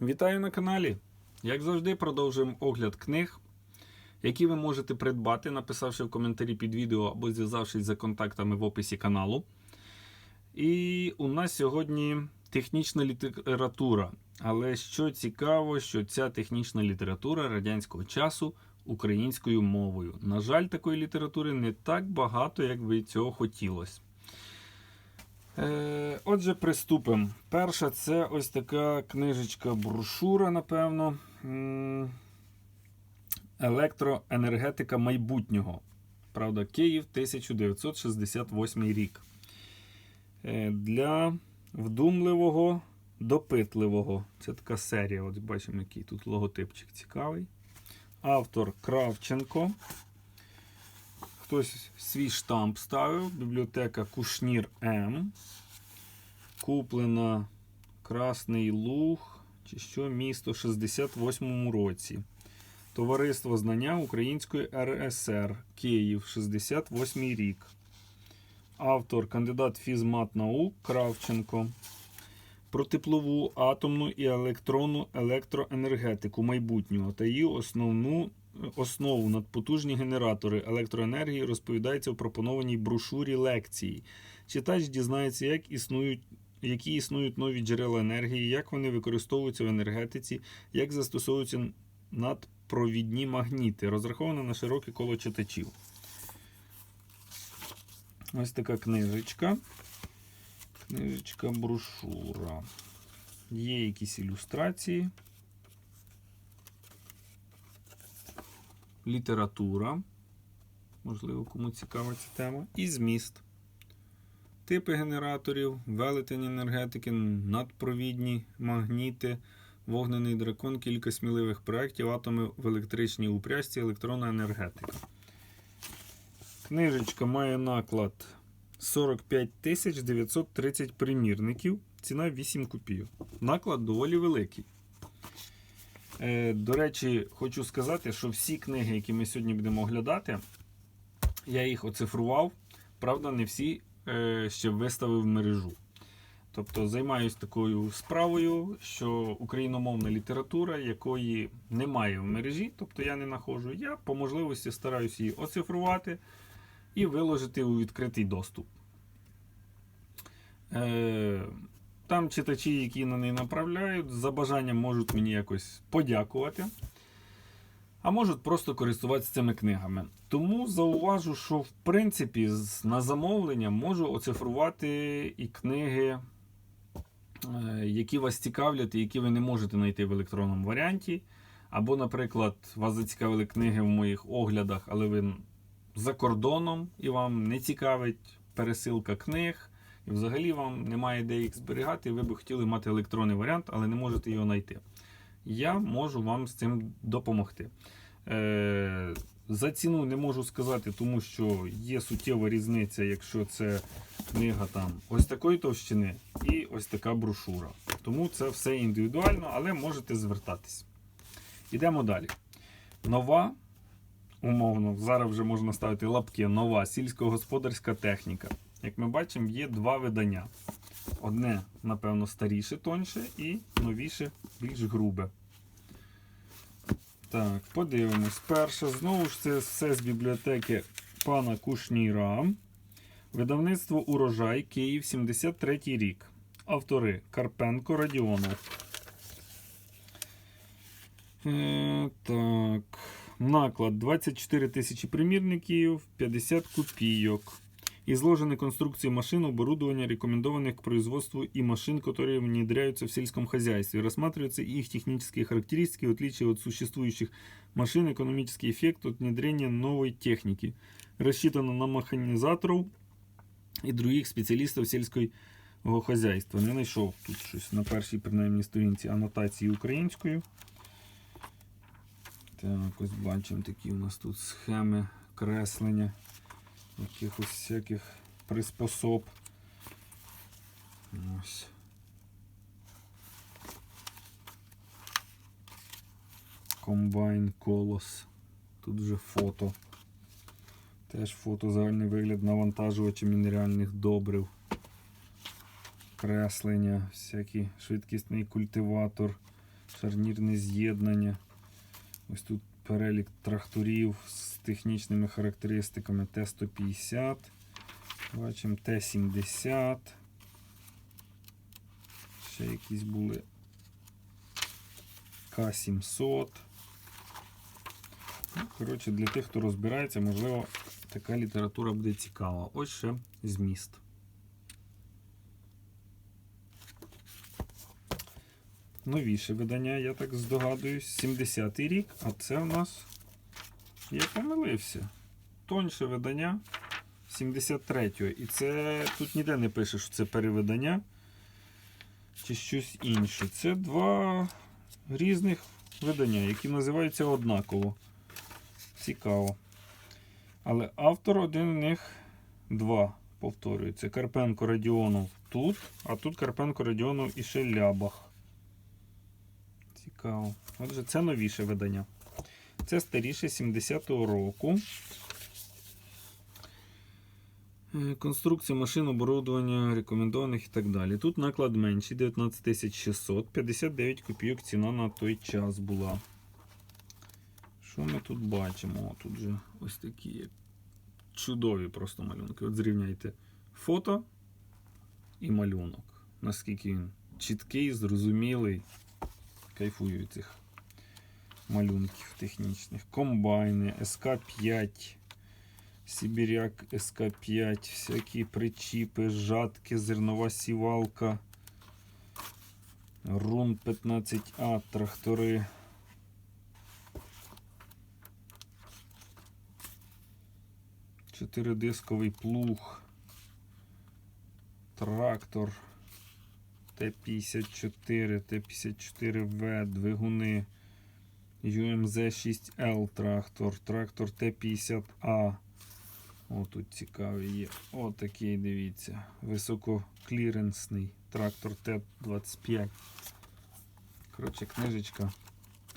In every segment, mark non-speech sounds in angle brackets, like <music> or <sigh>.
Вітаю на каналі! Як завжди, продовжуємо огляд книг, які ви можете придбати, написавши в коментарі під відео або зв'язавшись за контактами в описі каналу. І у нас сьогодні технічна література. Але що цікаво, що ця технічна література радянського часу українською мовою. На жаль, такої літератури не так багато, як би цього хотілося. Е, Отже, приступимо. Перша це ось така книжечка брошура, напевно. Електроенергетика майбутнього. Правда, Київ 1968 рік. Е, Для вдумливого, допитливого. Це така серія. От бачимо, який тут логотипчик цікавий. Автор Кравченко. Хтось свій штамп ставив. Бібліотека Кушнір М. Куплена Красний Луг. Чи що місто в 68-му році. Товариство знання Української РСР. Київ, 68 рік. Автор кандидат фізмат наук Кравченко. Про теплову, атомну і електронну електроенергетику майбутнього та її основну основу надпотужні генератори електроенергії розповідається в пропонованій брошурі лекції. Читач дізнається, як існують, які існують нові джерела енергії, як вони використовуються в енергетиці, як застосовуються надпровідні магніти. Розрахована на широке коло читачів. Ось така книжечка. Книжечка брошура. Є якісь ілюстрації. Література. Можливо, кому цікава ця тема. І зміст. Типи генераторів, велетень енергетики, надпровідні магніти, вогнений дракон, кілька сміливих проєктів, атоми в електричній упряжці, електронна енергетика. Книжечка має наклад 45 930 примірників. Ціна 8 копійок. Наклад доволі великий. Е, До речі, хочу сказати, що всі книги, які ми сьогодні будемо оглядати, я їх оцифрував. Правда, не всі е, ще виставив в мережу. Тобто займаюся такою справою, що україномовна література, якої немає в мережі, тобто я не знаходжу, я по можливості стараюся її оцифрувати і виложити у відкритий доступ. Е, там читачі, які на неї направляють, за бажанням можуть мені якось подякувати, а можуть просто користуватися цими книгами. Тому зауважу, що в принципі на замовлення можу оцифрувати і книги, е, які вас цікавлять, і які ви не можете знайти в електронному варіанті. Або, наприклад, вас зацікавили книги в моїх оглядах, але ви за кордоном і вам не цікавить пересилка книг. І взагалі вам немає де їх зберігати, і ви б хотіли мати електронний варіант, але не можете його знайти. Я можу вам з цим допомогти. Е, за ціну не можу сказати, тому що є суттєва різниця, якщо це книга там ось такої товщини і ось така брошура. Тому це все індивідуально, але можете звертатись. Ідемо далі. Нова, умовно, зараз вже можна ставити лапки, нова сільськогосподарська техніка. Як ми бачимо, є два видання. Одне, напевно, старіше, тоньше, і новіше, більш грубе. Так, подивимось. Перше, знову ж це все з бібліотеки пана Кушніра. Видавництво Урожай Київ 73 рік. Автори Карпенко Радіонов. Е, так. Наклад 24 тисячі примірників, 50 копійок. Изложены конструкции машин, оборудования, рекомендованных к производству и машин, которые внедряются в сельском хозяйстве. Рассматриваются их технические характеристики, в отличие от существующих машин, экономический эффект от внедрения новой техники. Рассчитано на механизаторов и других спеціалістів сільського хозяйства. Не знайшов тут щось на першій, принаймні, сторінці анотації українською. Так, ось бачимо такі у нас тут схеми креслення Якихось всяких приспособ. Ось. Комбайн колос. Тут вже фото. Теж фото загальний вигляд навантажувача мінеральних добрив. креслення, всякий швидкісний культиватор, шарнірне з'єднання. Ось тут перелік тракторів з технічними характеристиками Т-150. Бачимо Т-70. Ще якісь були К-700. Ну, коротше, для тих, хто розбирається, можливо, така література буде цікава. Ось ще зміст. Новіше видання, я так здогадуюсь, 70-й рік, а це в нас. Я помилився. Тоньше видання 73-го. І це тут ніде не пише, що це перевидання чи щось інше. Це два різних видання, які називаються однаково. Цікаво. Але автор один у них два повторюється. Карпенко Радіонов тут, а тут Карпенко Радіонов і ще Лябах. Цікаво. Отже, це новіше видання. Це старіше 70-го року. Е, Конструкція машин, оборудовання, рекомендованих і так далі. Тут наклад менший 19 600, 59 копійок ціна на той час була. Що ми тут бачимо? Тут же ось такі чудові просто малюнки. От зрівняйте фото і малюнок. Наскільки він чіткий, зрозумілий. Кайфую від цих малюнків технічних. Комбайни, СК-5, Сибіряк СК-5, всякі причіпи, жатки, зернова сівалка, Рун 15А, трактори. Чотиридисковий плуг, трактор Т-54, Т-54В, двигуни, UMZ-6L трактор, трактор Т-50А. О, тут цікавий є. О, такий, дивіться. Висококліренсний трактор Т-25. Коротше, книжечка.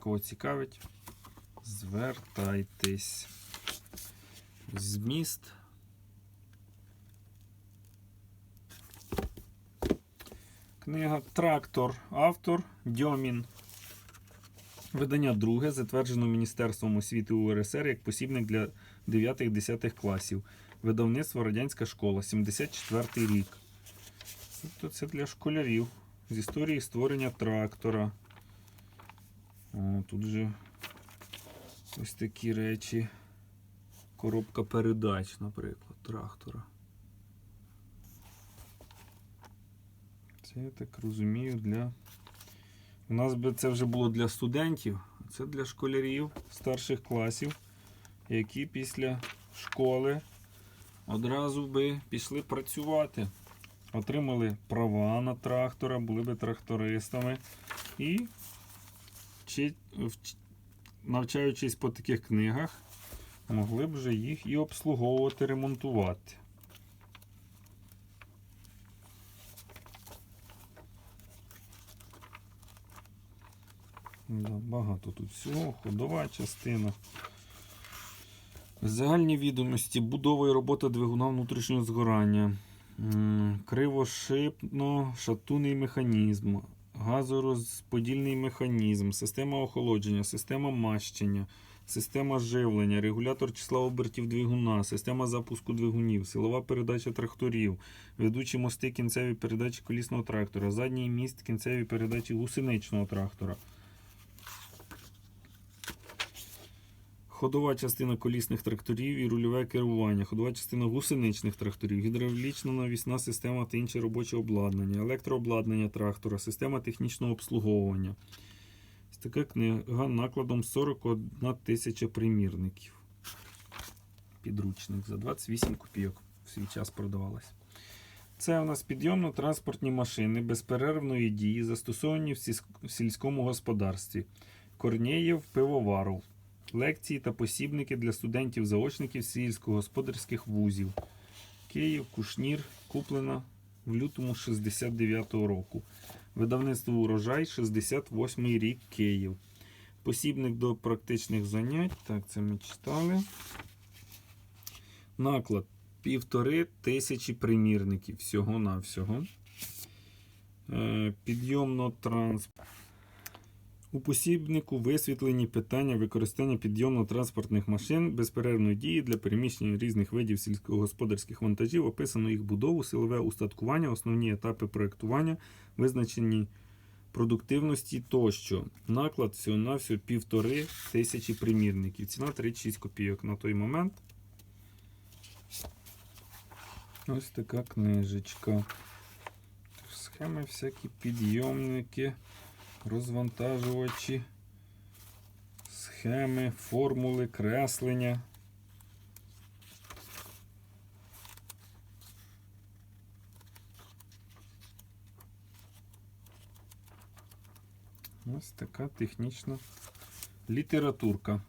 Кого цікавить, звертайтесь. Зміст. Книга Трактор. Автор Дьомін. Видання друге, затверджено Міністерством освіти УРСР як посібник для 9-10 класів. Видавництво Радянська школа, 74 рік. Тобто це для школярів. З історії створення трактора. О, тут же ось такі речі. Коробка передач, наприклад, трактора. Це я так розумію для. У нас би це вже було для студентів, це для школярів старших класів, які після школи одразу би пішли працювати. Отримали права на трактора, були би трактористами і, навчаючись по таких книгах, могли б вже їх і обслуговувати, ремонтувати. Да, багато тут всього, ходова частина. Загальні відомості, будова і робота двигуна внутрішнього згорання, кривошипно шатунний механізм, газорозподільний механізм, система охолодження, система мащення, система живлення, регулятор числа обертів двигуна, система запуску двигунів, силова передача тракторів, ведучі мости кінцеві передачі колісного трактора, задній міст кінцеві передачі гусеничного трактора. Ходова частина колісних тракторів і рульове керування, ходова частина гусеничних тракторів, гідравлічна навісна система та інше робоче обладнання, електрообладнання трактора, система технічного обслуговування. Ось така книга накладом 41 тисяча примірників. Підручник за 28 копійок в свій час продавалась. Це у нас підйомно-транспортні машини безперервної дії, застосовані в сільському господарстві. Корнєєв пивоваров. Лекції та посібники для студентів-заочників сільськогосподарських вузів. Київ, Кушнір, куплена в лютому 69-го року. Видавництво Урожай 68-й рік Київ. Посібник до практичних занять. Так, це ми читали. Наклад півтори тисячі примірників всього-навсього. Е, Підйомно транспорт. У посібнику висвітлені питання використання підйомно-транспортних машин безперервної дії для переміщення різних видів сільськогосподарських вантажів, описано їх будову, силове устаткування, основні етапи проєктування, визначені продуктивності тощо. Наклад всього на всього півтори тисячі примірників. Ціна 36 копійок на той момент. Ось така книжечка. Схеми всякі підйомники, розвантажувачі, схеми, формули, креслення. Ось така технічна літературка.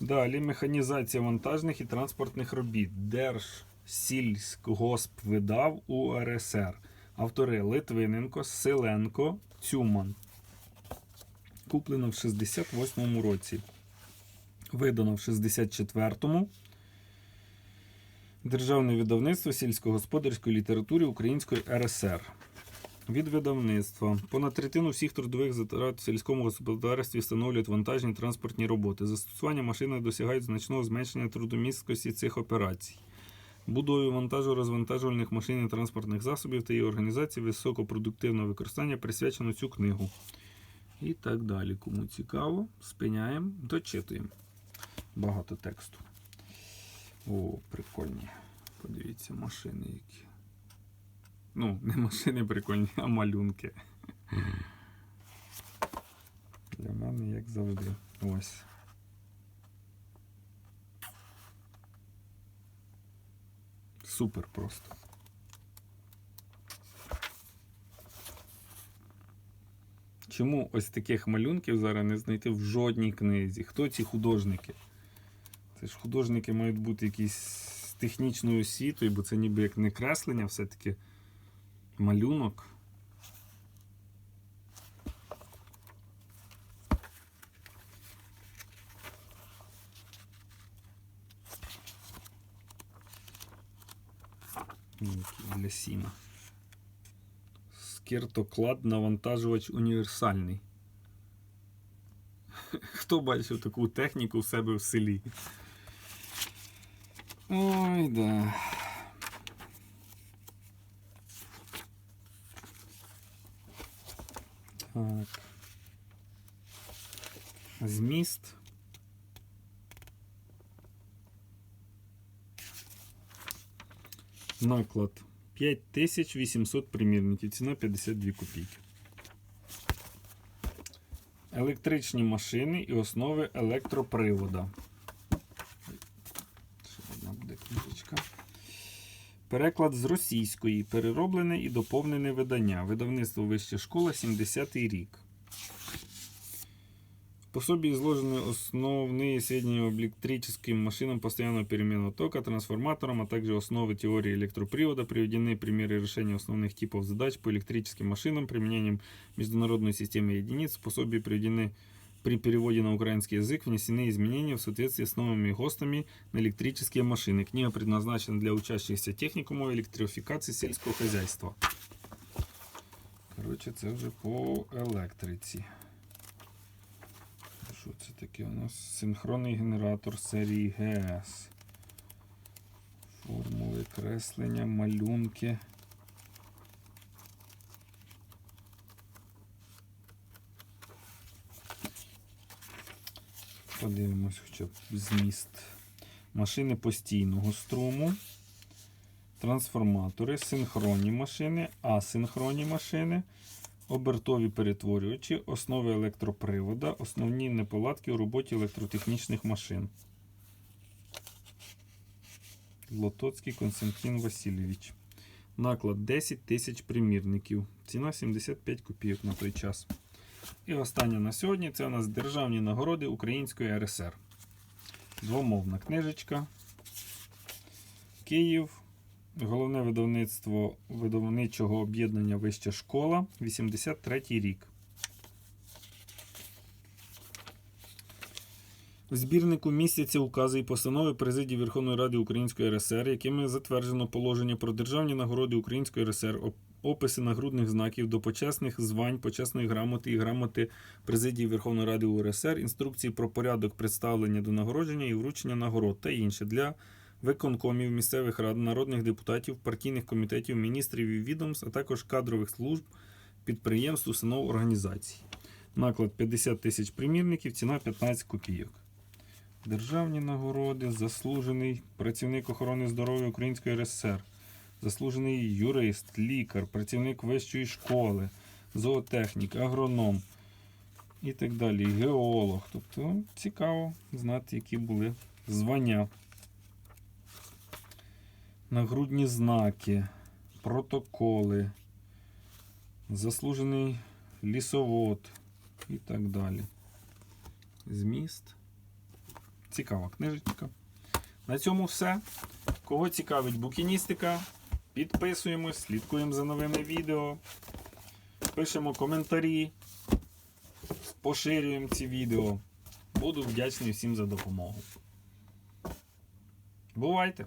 Далі механізація вантажних і транспортних робіт. Держсільськгоспвидав УРСР. Автори Литвиненко, Селенко, Цюман. Куплено в 68-му році. Видано в 64-му. Державне видавництво сільськогосподарської літератури Української РСР. Від видавництва. Понад третину всіх трудових затрат в сільському господарстві становлюють вантажні транспортні роботи. Застосування машини досягають значного зменшення трудомісткості цих операцій. Будові вантажу розвантажувальних машин і транспортних засобів та її організації високопродуктивного використання присвячено цю книгу. І так далі. Кому цікаво, спиняємо, дочитуємо. Багато тексту. О, прикольні. Подивіться, машини які. Ну, не машини прикольні, а малюнки. Для мене, як завжди. Ось. Супер просто. Чому ось таких малюнків зараз не знайти в жодній книзі? Хто ці художники? Це ж художники мають бути якісь з технічною освітою, бо це ніби як не креслення, все-таки малюнок. Який Для сіна. Скіртоклад навантажувач універсальний. <laughs> Хто бачив таку техніку в себе в селі? Ой, да. Так. Зміст. Наклад 5800 примірників. Ціна 52 копійки. Електричні машини і основи електропривода. Ще одна буде книжечка. Переклад з російської. Перероблене і доповнене видання. Видавництво Вища школа 70-й рік. Пособии изложены основные сведения об электрическим машинам постоянного переменного тока, трансформаторам, а также основы теории электропривода. Приведены примеры решения основных типов задач по электрическим машинам применением международной системы единиц. В пособии приведены при переводе на украинский язык внесены изменения в соответствии с новыми ГОСТами на электрические машины. Книга предназначена для учащихся техникумов электрификации сельского хозяйства. Коротше, це вже по електриці. Що це таке у нас? Синхронний генератор серії ГС. Формули креслення, малюнки. Подивимось хоча б зміст. Машини постійного струму, трансформатори, синхронні машини, асинхронні машини, обертові перетворювачі, основи електропривода, основні неполадки у роботі електротехнічних машин. Лотоцький Константин Васильович. Наклад 10 тисяч примірників. Ціна 75 копійок на той час. І останнє на сьогодні це у нас Державні нагороди Української РСР. Двомовна книжечка. Київ. Головне видавництво видавничого об'єднання Вища школа. 83 рік. В збірнику містяться укази і постанови Президії Верховної Ради Української РСР, якими затверджено положення про державні нагороди Української РСР, описи нагрудних знаків до почесних звань, почесної грамоти і грамоти Президії Верховної Ради УРСР, інструкції про порядок представлення до нагородження і вручення нагород та інше для виконкомів місцевих рад, народних депутатів, партійних комітетів, міністрів і відомств, а також кадрових служб, підприємств, установ, організацій. Наклад 50 тисяч примірників, ціна 15 копійок. Державні нагороди, заслужений працівник охорони здоров'я Української РСР, заслужений юрист, лікар, працівник вищої школи, зоотехнік, агроном і так далі, геолог. Тобто цікаво знати, які були звання. Нагрудні знаки, протоколи, заслужений лісовод і так далі. Зміст. Цікава книжечка. На цьому все. Кого цікавить букіністика, підписуємось, слідкуємо за новими відео, пишемо коментарі, поширюємо ці відео. Буду вдячний всім за допомогу. Бувайте!